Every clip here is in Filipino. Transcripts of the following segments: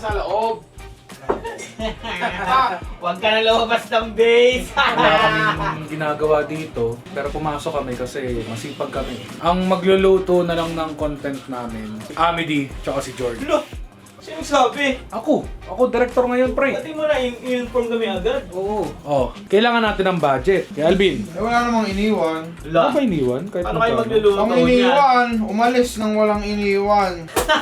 nasa loob. Huwag ka na lumabas ng base! Wala kaming ginagawa dito, pero pumasok kami kasi masipag kami. Ang magluluto na lang ng content namin, si Amity, tsaka si George. Lo! Sino sabi? Ako! Ako, director ngayon, pre. Pati mo na in-inform kami agad. Oo. Oh, kailangan natin ng budget. Kaya Alvin, Eh, wala namang iniwan. ano ba iniwan? Kahit Paano kayo magkano? magluluto Ang niyan? iniwan, umalis nang walang iniwan.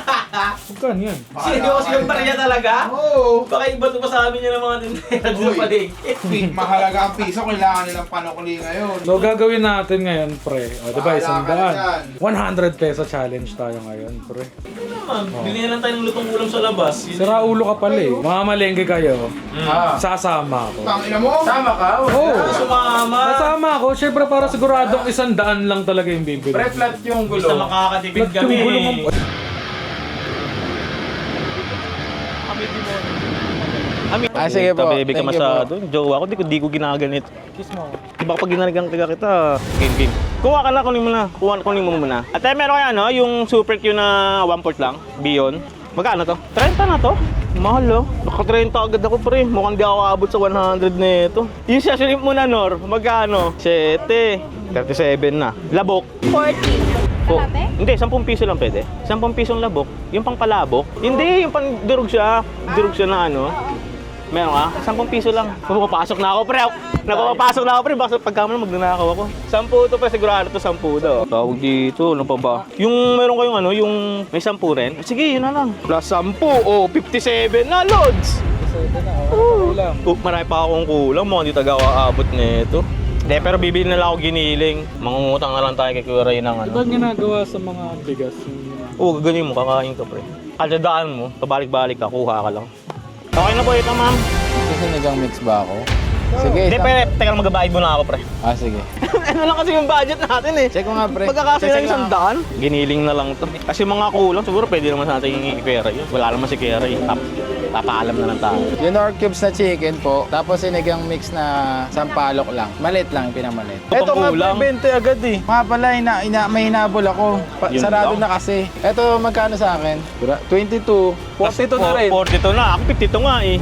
Magkano yan? Seryoso yung barya talaga? Oo. Baka iba to pa sa amin yun ng mga tindera doon Uy. sa palig. Pi- Mahalaga ang piso, kailangan nilang panukuli ngayon. So, gagawin natin ngayon, pre. O, diba, Bahala isang ka daan. dyan. 100 peso challenge tayo ngayon, pre. naman, bili na lang tayo ng lutong ulam sa labas. Yun- Sira ulo ka pala eh. Mamalengke kayo. Ah. Sasama ako. Tangina mo? Tama ka? Oo. Ano sumama? Sasama ako. Siyempre para siguradong isang daan lang talaga yung bibili. Pre, flat yung Basta gulo. makakatipid Ba't yung kami. gulo mo- Ah, sige po. Tabi ka Thank you masyado. Jowa ako, di ko, di ko ginaganit. Kiss mo. Baka pag ginaligang tiga kita, game, game. Kuha ka na, kunin mo na. Kuha, kunin mo muna. At eh, meron kaya, no? Yung Super Q na 1 port lang, Beyond. Magkano to? 30 na to? Mahal, oh. Naka 30 agad ako, pre. Mukhang di ako abot sa 100 na ito. Yung shrimp mo na, Nor, magkano? 7. 37 na. Labok. 40. Po. Kalate? Hindi, 10 piso lang pwede. 10 pisong labok. Yung pang palabok. Hindi, yung pang durog siya. Durog siya na ano. Meron ka? 10 piso lang. Napapasok na ako, pre. Napapasok na ako, pre. Baka pagka mo magnanakaw ako. 10 to, pre. Sigurado to 10 daw. Tawag dito. Ano pa ba? Yung meron kayong ano, yung may 10 rin. Sige, yun na lang. Plus 10. Oh, 57 na, Lods! Oh, marami pa akong kulang. Mukhang di taga aabot nito. Hindi, pero bibili na lang ako giniling. Mangungutang na lang tayo kay Kuya Ray ng ano. Diba ginagawa sa mga bigas? Oo, gaganin mo, kakain ka pre. Kadadaan mo, pabalik-balik ka, kuha ka lang. Okay na po ito, ma'am. Sinigang mix ba ako? Sige. Hindi, isang- pre, teka lang magbabayad muna ako, pre. Ah, sige. ano lang kasi yung budget natin eh. Check ko nga, pre. Pagkakasya Check ng isang lang. daan, giniling na lang to. Kasi mga kulang, siguro pwede naman sa ating i-pera yun. Wala naman si Kera eh. Tap, papaalam na lang tayo. Yung nor cubes na chicken po, tapos sinigang mix na sampalok lang. Malit lang, pinamalit. Ito nga, pre, 20 agad eh. Mga pala, ina, ina, may hinabol ako. Pa- Yun sarado lang. na kasi. Ito, magkano sa akin? Gra- 22. 42 na rin. 42 na, ako 52 nga eh.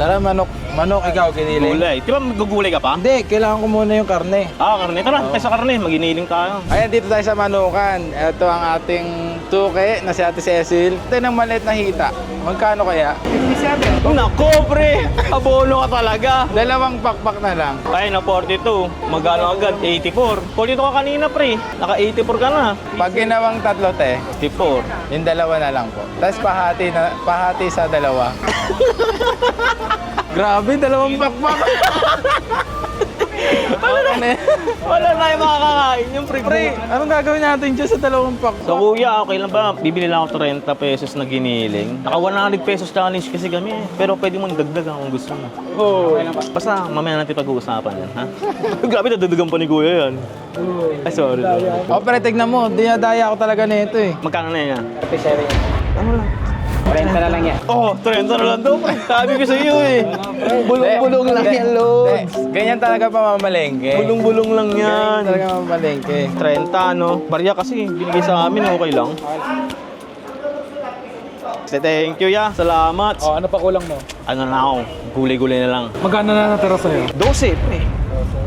Tara, manok. Manok, ikaw, giniling. Gulay. Di ba magugulay ka pa? Hindi, kailangan ko muna yung karne. Ah, karne. Tara, tayo sa karne. Maginiling tayo. Ayan, dito tayo sa Manukan. Ito ang ating tuke na si Ate Cecil. Ito ng maliit na hita. Magkano kaya? 57. Nako, pre! Abono ka talaga. Dalawang pakpak na lang. Ay, na 42. Magkano agad? 84. 42 ka kanina, pre. Naka 84 ka na. Pag ginawang tatlo, te, 54. yung dalawa na lang po. Tapos pahati, na, pahati sa dalawa. Grabe, dalawang pakpak. Wala na. Wala na yung makakakain yung pre. Pre, anong gagawin natin dyan sa dalawang pakpak? So kuya, okay lang ba? Bibili lang ako 30 pesos na giniling. Naka 100 pesos challenge kasi kami eh. Pero pwede mo dagdagan kung gusto mo. Oh. Basta mamaya natin pag-uusapan yan, ha? Grabe, dadagdagan pa ni kuya yan. Ay, sorry. sorry. O, pre, tignan mo. Dinadaya ako talaga nito eh. Magkano na yan? 37. Ano lang? 30 na lang yan. Oh, 30 na lang daw. Sabi ko sa iyo eh. Bulong-bulong lang yan, Lord. hindi. Ganyan talaga pamamalengke. Bulong-bulong lang yan. Ganyan talaga mamamalengke. 30, no? Barya kasi, binigay sa amin, okay lang. Thank you, ya. Salamat. Oh, ano pa kulang mo? Ano na ako, gulay-gulay na lang. Magkano na natira sa'yo? 12, pre.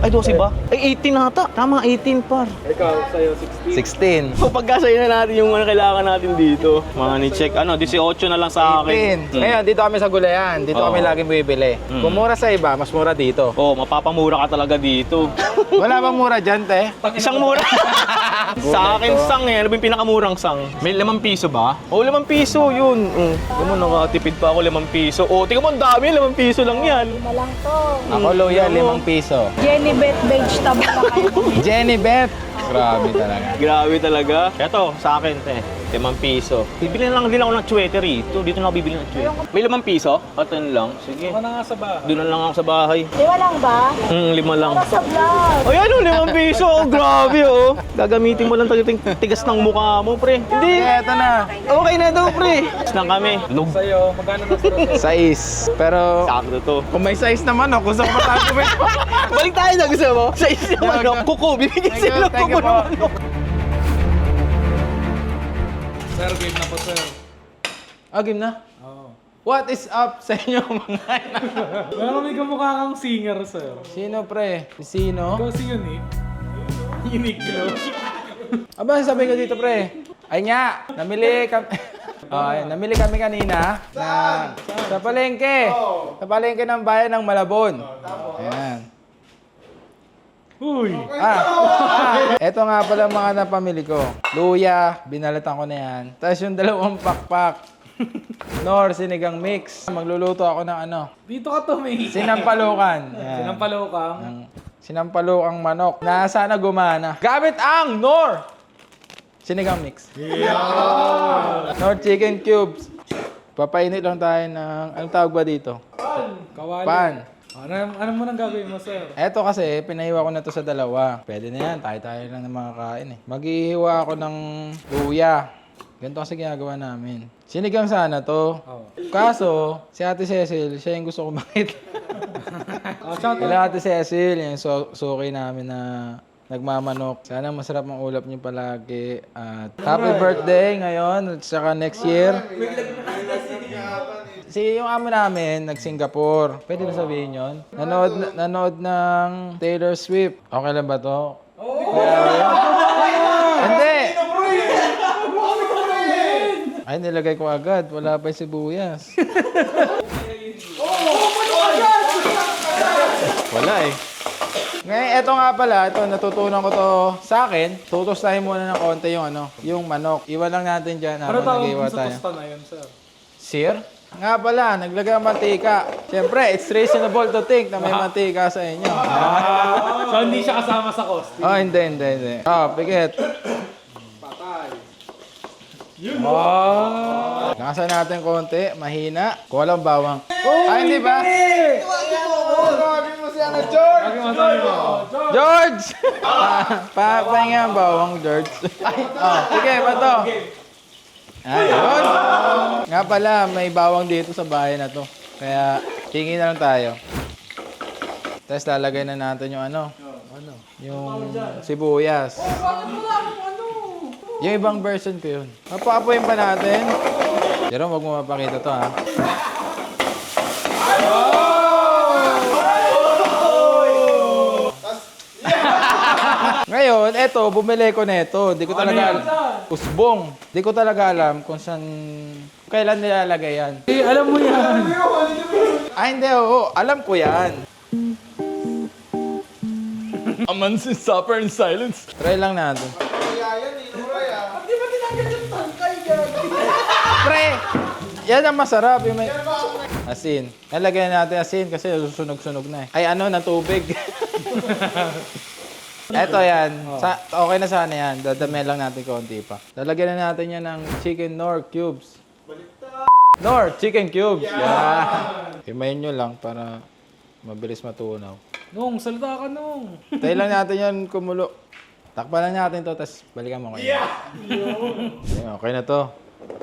Ay, 12 ba? Ay, 18 na ata. Tama, 18 par. Ikaw, sa'yo 16. 16. So, pagkasaya na natin yung mga kailangan natin dito. Mga ni-check, ano, 18 na lang sa akin. 18. Hmm. Ngayon, dito kami sa gulayan. Dito Oo. kami laging bumibili. Mm. Kung mura sa iba, mas mura dito. Oh, mapapamura ka talaga dito. Wala bang mura dyan, te? Isang mura. sa akin, sang eh. Ano ba yung pinakamurang sang? May limang piso ba? Oo, oh, limang piso, yun. Mm. Tingnan mo, nakatipid pa ako limang piso. Oh, tingnan mo, ang dami, limang piso lang yan. Lima lang to. Ako, luya, limang piso. Jenny Bet Vegetable kayo. Jenny Beth. Grabe talaga. Grabe talaga. Ito, sa akin, te. Limang piso. Bibili na lang din ako ng chwete rito. Dito na ako bibili ng chwete. May limang piso? At yun lang. Sige. Ano nga sa ba? Doon na lang ako sa bahay. Lima lang ba? Hmm, lima lang. Para sa vlog. Ay, ano, limang piso. Oh, grabe, oh. Gagamitin mo lang talaga yung tigas ng mukha mo, pre. Hindi. Eh, eto na. Okay na daw, pre. Tapos na kami. Lug. Sa'yo, magkano na sa'yo? Size. Pero, Sakto to. kung may size naman, oh, gusto ko matagawin. Balik tayo na gusto mo. Sa isip mo, no? Kuko. Bibigyan Thank you, sila ng thank kuko po. ng manok. Sir, game na po, sir. Ah, game na? Oo. What is up sa inyo mga anak? Meron may kamukha kang singer, sir. Sino pre? Sino? Ikaw si eh. Uniqlo. Aba, sabi ko dito pre. Ay nga, namili kami. Oh, ayun, namili kami kanina na sa palengke. Sa palengke ng bayan ng Malabon. Ayan. Uy. Ah, ah, eto nga pala mga napamili ko. Luya, binalatan ko na yan. Tapos yung dalawang pakpak. Nor, sinigang mix. Magluluto ako ng ano, Dito ka to, may. sinampalukan. Yan. Sinampalokang. Ng sinampalukang manok na sana gumana. Gamit ang Nor! Sinigang mix. Nor chicken cubes. Papainit lang tayo ng, anong tawag ba dito? Kawali. Pan. Ano, ano mo nang gagawin mo, sir? Eto kasi, pinahiwa ko na to sa dalawa. Pwede na yan, tayo-tayo lang ng mga kain eh. Maghihiwa ako ng luya. Ganito kasi ginagawa namin. Sinigang sana to. Oh. Kaso, si Ate Cecil, siya yung gusto ko makita. Oh, shout out. Kila Ate Cecil, yung so suki namin na nagmamanok. Sana masarap ang ulap niyo palagi. At happy birthday ngayon at saka next year. Si yung amo namin, nag-Singapore. Pwede na sabihin yon. Nanood, nanood ng Taylor Swift. Okay lang ba to? Hindi! Ay, nilagay ko agad. Wala pa yung sibuyas. Wala eh. Ngayon, eto nga pala, ito, natutunan ko to sa akin. Tutustahin muna ng konti yung ano, yung manok. Iwan lang natin dyan Ano habang tawag nag-iwa mo sa tayo. tosta na yun, sir? Sir? Nga pala, naglagay ng mantika. Siyempre, it's reasonable to think na may mantika sa inyo. So, hindi siya kasama sa cost. Oh, hindi, hindi, hindi. Oh, pikit. Oh. Nasa natin konti, mahina. Kuha lang bawang. Ay, hindi ba? Lagi mo sabi mo. George! pa, pa, pahinga ang bawang, George. Ay, oh, sige, ba to? Ayun. Nga pala, may bawang dito sa bahay na to. Kaya, hingi na lang tayo. Tapos lalagay na natin yung ano. Yung sibuyas. Yung ibang version ko yun. Papapoyin pa natin. Pero wag mo mapakita to ha. Ngayon, eto, bumili ko nito. Di ko talaga alam. Usbong. Di ko talaga alam kung saan, kailan nilalagay yan. Eh, alam mo yan. Ah, hindi, oo. Alam ko yan. A man since suffer in silence. Try lang natin. Pre! Yan ang masarap. Yung may... Asin. Nalagyan natin asin kasi susunog-sunog na eh. Ay ano, na tubig. Eto yan. Sa, okay na sana yan. Dadami lang natin konti pa. Lalagyan na natin yan ng chicken nor cubes. Nor, chicken cubes. Yeah. Himayin nyo lang para mabilis matunaw. Nung, salita ka nung. Tayo lang natin yan kumulo. Takpan lang natin to, tapos balikan mo kayo. Yeah! Okay na to.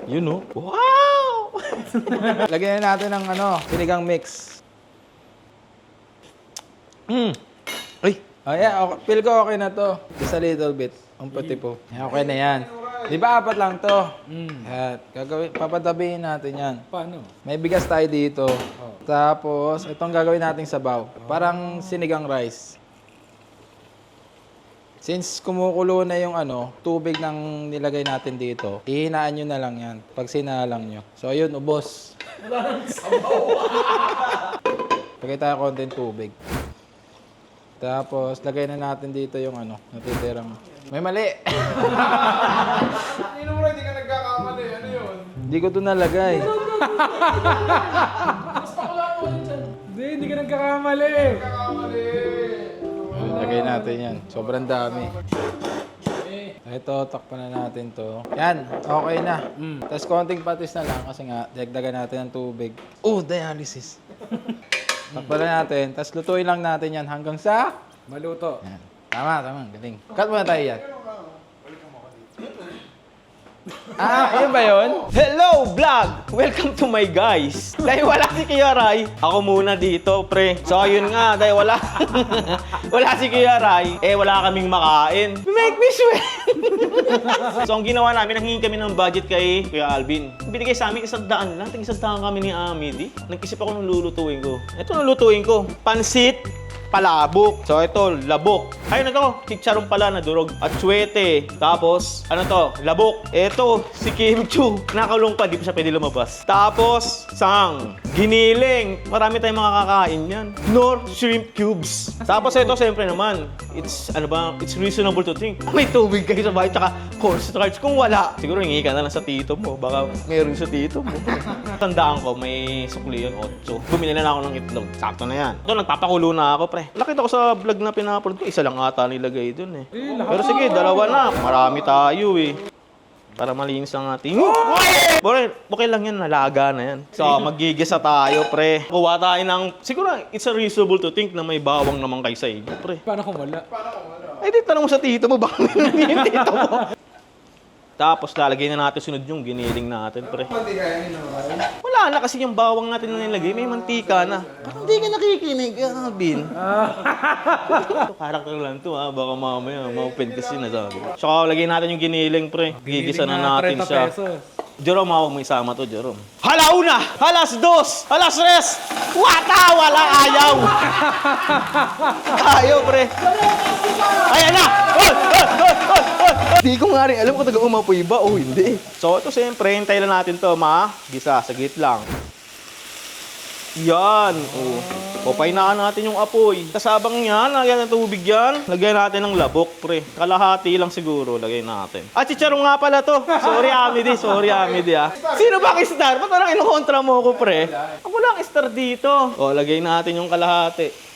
Yun no? Wow! Lagyan na natin ng ano, sinigang mix. Mm. Ay! Oh yeah, okay. feel ko okay na to. Just a little bit. Ang puti po. Yeah, okay na yan. Di ba apat lang to? Mm. At gagawin, papatabihin natin yan. Paano? May bigas tayo dito. Tapos, itong gagawin nating sabaw. Parang sinigang rice. Since kumukulo na yung ano, tubig ng nilagay natin dito, ihinaan nyo na lang yan pag sinalang nyo. So, ayun, ubos. Wala nang sabaw. Lagay tayo konting tubig. Tapos, lagay na natin dito yung ano, natitirang... May mali! Sino mo hindi ka nagkakamali? Ano yun? Hindi ko to nalagay. Hindi, hindi ka nagkakamali. Nagkakamali. Lagay natin yan. Sobrang dami. Ito, takpan na natin to. Yan, okay na. Tapos konting patis na lang kasi nga, dagdagan natin ng tubig. Oh, dialysis. takpan na natin. Tapos lutuin lang natin yan hanggang sa... Maluto. Yan. Tama, tama. Galing. Cut muna tayo yan. Ah, yun ba yun? Hello, vlog! Welcome to my guys. Dahil wala si Kuya Rai, ako muna dito, pre. So, yun nga, dahil wala, wala si Kuya Rai, eh wala kaming makain. Make me sweat! so, ang ginawa namin, nanghingi kami ng budget kay Kuya Alvin. Binigay sa amin isang daan lang, tig isang daan kami ni Amity. Nag-isip ako ng lulutuin ko. Ito ang lulutuin ko. Pansit, palabok. So ito, labok. Ayun na to, chicharong pala na durog. At suwete. Tapos, ano to, labok. Ito, si Kim Chu. Nakulong pa, di pa siya pwede lumabas. Tapos, sang, giniling. Marami tayong makakakain yan. Nor shrimp cubes. Tapos ito, siyempre naman, it's, ano ba, it's reasonable to think. May tubig kayo sa bahay, tsaka cornstarch. Kung wala, siguro hingi ka na lang sa tito mo. Baka meron sa tito mo. Tandaan ko, may sukli yun, 8. Bumili na lang ako ng itlog. Sakto na yan. Ito, nagpapakulo na ako, pre. Nakita ko sa vlog na pinapanood ko, isa lang ata nilagay dun eh. Pero sige, dalawa na. Marami tayo eh. Para malinis ang ating... Bore, okay lang yan, nalaga na yan. So, magigisa tayo, pre. Kuha tayo ng... Siguro, it's a reasonable to think na may bawang naman kay sa inyo, pre. Paano kung wala? Ay, di, tanong mo sa tito mo, baka yung tito mo. Tapos lalagay na natin sunod yung giniling natin, pre. Wala na kasi yung bawang natin na nilagay, may mantika na. Parang hindi ka nakikinig, ah, Bin. Ito, karakter lang to, ha. Baka mamaya, ma-open kasi na sabi. Tsaka lagay natin yung giniling, pre. Gigisa na natin 30 siya. Jerome, ako mo isama to, Jerome. Hala una! Halas dos! Halas tres! Wata! Wala ayaw! ayaw, pre! Ayan na! Di ko nga rin alam kung taga umapoy ba o hindi. So, ito siyempre, hintay lang natin to, ma. Gisa, sagit lang. Yan. Oh. Papainaan natin yung apoy. Kasabang yan, lagyan ng tubig yan. Lagyan natin ng labok, pre. Kalahati lang siguro, lagay natin. Ah, chicharong nga pala to. Sorry, Amity. Sorry, Amity, ah. Sino ba ang star? Ba't parang inukontra mo ko, pre? Ako lang star dito. O, lagay natin yung kalahati.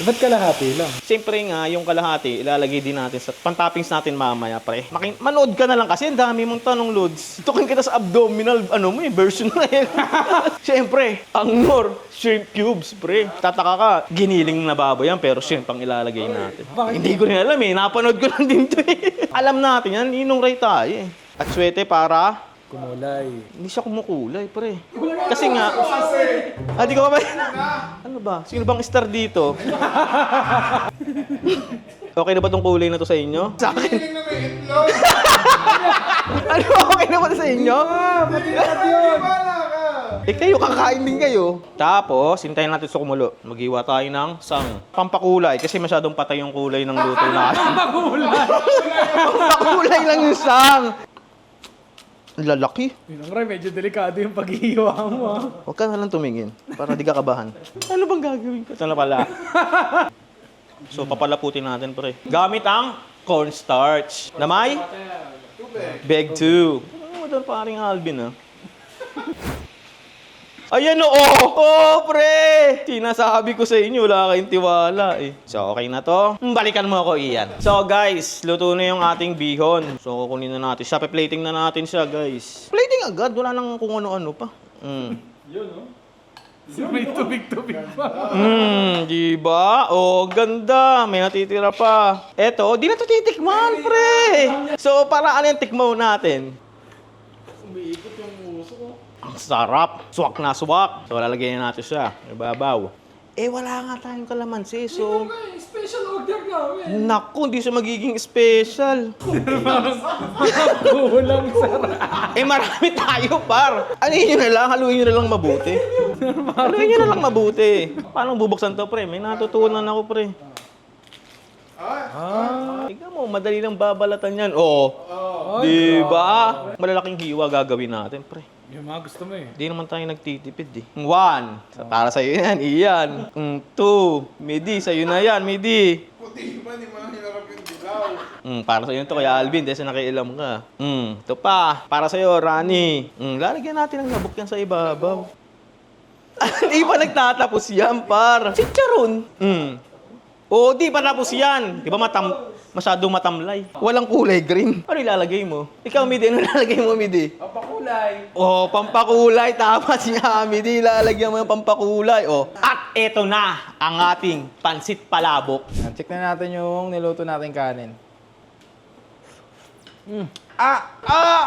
Ba't kalahati lang? Siyempre nga, yung kalahati, ilalagay din natin sa pantoppings natin mamaya, pre. Makin manood ka na lang kasi, ang dami mong tanong, Lods. Tukin kita sa abdominal, ano mo eh, version na yun. Siyempre, ang nor, shrimp cubes, pre. Tataka ka, giniling na baboy yan, pero shrimp ang ilalagay natin. Hindi ko rin alam eh, napanood ko lang din to eh. alam natin yan, inong ray tayo eh. At swete para Kumulay. hindi siya kumukulay, pre. Kasi nga... Ah, di ko ba? Ano ba? Sino bang star dito? okay na ba tong kulay na to sa inyo? Sa akin. Feeling na may itlog. ano, okay na ba to sa inyo? Wala ka. Eh kayo, kakain din kayo. Tapos, hintayin natin sa kumulo. Maghiwa tayo ng sang. Pampakulay, kasi masyadong patay yung kulay ng luto natin. Pampakulay lang yung sang. Lalaki. Yun ang Ray, medyo delikado yung paghihiwa mo ah. Huwag ka na lang tumingin para di ka kabahan. ano bang gagawin ko? Ito na pala. so, papalaputin natin, pre. Gamit ang cornstarch. Na may? Beg 2. Ano mo doon, paring Alvin, ah? Ayan o! Oh, oh, pre! Sinasabi ko sa inyo, wala kayong tiwala eh. So, okay na to. Balikan mo ako, Ian. So, guys, luto na yung ating bihon. So, kukunin na natin siya. Pe-plating na natin siya, guys. Plating agad. Wala nang kung ano-ano pa. Mm. May tubig-tubig pa. Hmm, di ba? Oh, ganda. May natitira pa. Eto, di na to titikman, pre. So, para ano yung tikmo natin? Umiikot yung sarap. Swak na swak. So, lalagyan natin siya. Ibabaw. Eh, wala nga tayong kalamansi. So, Special order namin. naku, hindi siya magiging special. Kulang sarap. Eh, marami tayo, par. Ano yun na lang? Haluin nyo na lang mabuti. Haluin nyo na lang mabuti. Paano bubuksan to, pre? May natutunan ako, pre. Ah. Tingnan mo, madali lang babalatan yan. Oo. Di ba? Malalaking hiwa gagawin natin, pre. Yung mga gusto mo eh. Di naman tayo nagtitipid eh. One, sa- para sa'yo yan, iyan. Mm, two, Midi, sa'yo na yan, Midi. Puti ba, di man hinarap yung dilaw. Mm, para sa'yo to, Kuya Alvin, dahil sa nakialam ka. Mm, ito pa, para sa'yo, Rani. Mm, lalagyan natin ng labok yan sa ibabaw. Di pa nagtatapos yan, par. Chicharon. Mm. Oo, di pa tapos yan. Di ba matam masyadong matamlay? Walang kulay green. Ano ilalagay mo? Ikaw, Midi, ano ilalagay mo, Midi? Papakulay. Oh, pampakulay. Tama siya, Midi. Ilalagyan mo yung pampakulay. Oh. At eto na ang ating pansit palabok. Check na natin yung niluto nating kanin. Ah! Ah!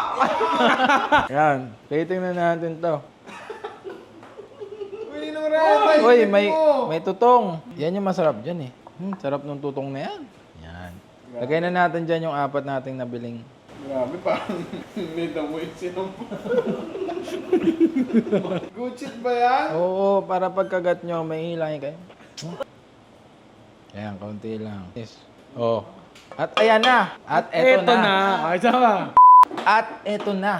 Yan. Titingnan natin to. Uy, may, may tutong. Yan yung masarap dyan eh. Hmm, sarap ng tutong na yan. Lagay na natin dyan yung apat nating nabiling. Grabe, parang may damoy sinong. Gucci ba yan? Oo, para pagkagat nyo, may hilangin kayo. Ayan, kaunti lang. Yes. Oh. At ayan na. At eto, Eto na. na. Ay, sama. At eto na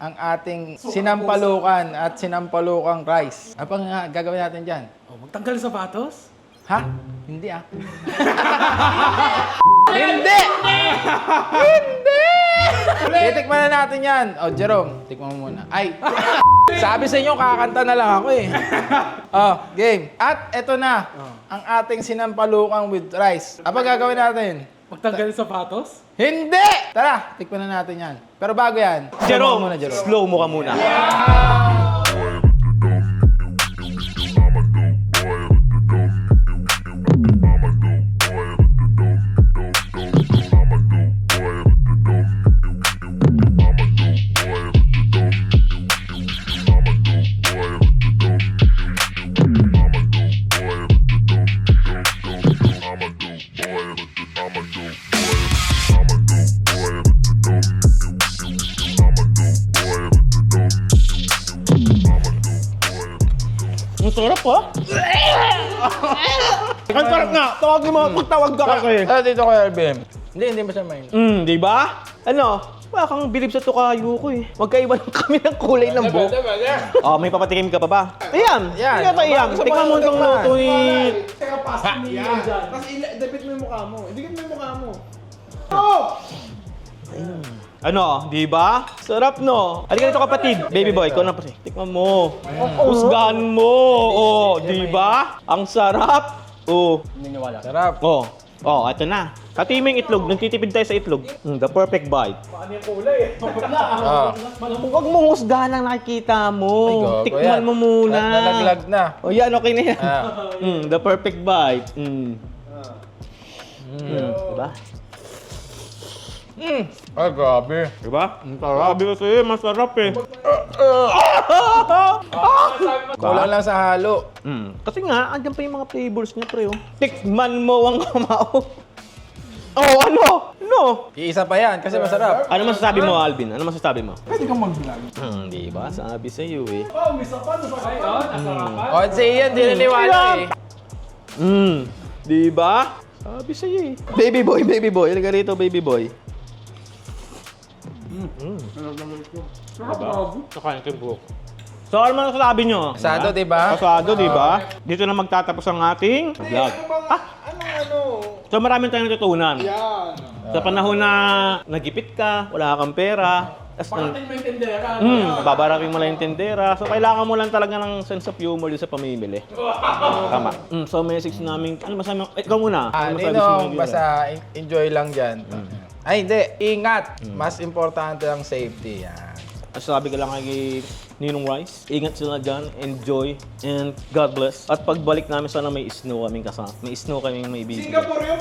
ang ating sinampalukan at sinampalukang rice. Ano pang nga gagawin natin dyan? Oh, magtanggal sa sapatos? Ha? Hindi ah. Hindi! Hindi! Titikman na natin yan. O, Jerome, tikman mo muna. Ay, sabi sa inyo, kakanta na lang ako eh. Oh, game. At eto na, ang ating sinampalukang with rice. Apa gagawin natin? Magtanggal sa sapatos? Hindi! Tara, tikman na natin yan. Pero bago yan, slow mo Jerome, muna, Jerome. slow mo ka muna. Ang magtawag ka kayo. Ah, dito ko, Alvin. Hindi, hindi mo siya main. Hmm, di ba? Ano? Wala kang bilib sa tukayo ko eh. Magkaiba lang kami ng kulay ng buhok. Oh, may papatikim ka pa ba? Ayan! Yan. Yan! Ayan! Bago sa Tingnan mo mga itong tikman. luto ni... Teka, pasta mo yan. Tapos ila- dapit mo yung mukha mo. Idikit mo yung mukha mo. Oh! Ano, di ba? Sarap no? Halika dito kapatid. Baby boy, ikaw na pa Tikman mo. Husgahan mo. Oh, di ba? Ang sarap. Oh. Sarap. Oh. Oh, ito na. Pati yung itlog. Nagtitipid tayo sa itlog. Mm, the perfect bite. Ah. Huwag mong husgahan ang nakikita mo. gago, Tikman yan. mo muna. Na- Nalaglag na. Oh, yan. Okay na yan. Ah. Mm, the perfect bite. Mm. Mm. Diba? Ay, grabe. Diba? Ang sarap. Sabi kasi, masarap eh. Kulang lang sa halo. Mm. Kasi nga, andyan pa yung mga flavors niya, pre. Oh. Tikman mo ang kamao. oh, ano? Ano? Iisa pa yan kasi masarap. Ano masasabi mo, Alvin? Ano masasabi mo? Pwede kang mag-vlog. Hmm, di ba? Sabi sa iyo eh. Oh, misa pa. Ay, oh, nasarapan. O, si Ian, di naniwala eh. Hmm, di ba? Sabi sa iyo eh. Baby boy, baby boy. Halika rito, baby boy. Nakain ko yung buhok. So, ano man sasabi nyo? Asado, di ba? Pasado, di ba? Dito na magtatapos ang ating vlog. Ano, ano? So, maraming tayong natutunan. Yan. Sa panahon na nagipit ka, wala kang pera, tas nang, May tindera. hmm, babarating mo lang yung tindera. So, kailangan mo lang talaga ng sense of humor sa pamimili. Tama. Mm, so, message namin, ano masabi mo? Eh, ikaw muna. Ah, Ano masabi Ninong, mo? basta en- enjoy lang dyan. Ay, hindi. Ingat. Mas importante ang safety. Yan. At sabi ko lang kay Ninong Rice, ingat sila dyan, enjoy, and God bless. At pagbalik namin, sana may snow kaming kasama. May snow kaming may bibigay. Singapore yun.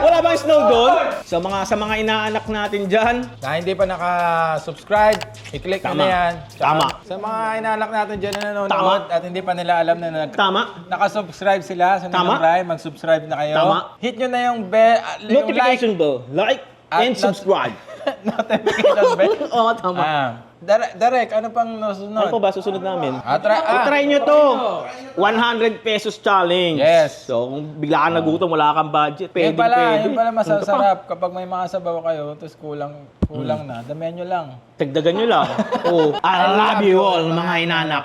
Wala bang snow doon? Sa mga sa mga inaanak natin dyan, Na hindi pa naka-subscribe, i-click Tama. na yan. Tsaka Tama. Sa mga inalak natin dyan na nanonood Tama. at hindi pa nila alam na nag tama. Naka-subscribe sila sa Tama. Rai, mag-subscribe na kayo. Tama. Hit nyo na yung bell, uh, yung Notification bell, like, At and not- subscribe. like, notification bell. Oo, tama. ah. Direk, Direk, ano pang nasunod? Ano pa ba susunod namin? Ah, try, ah. I-try nyo to. 100 pesos challenge. Yes. So, kung bigla ka nagutom, wala kang budget, pwede, Yun pala, pwede. yun pala Ano pa? masasarap kapag may mga sabaw kayo, tapos kulang, kulang na, damihan nyo lang. Tagdagan nyo lang. oh, I love you all, mga inanak.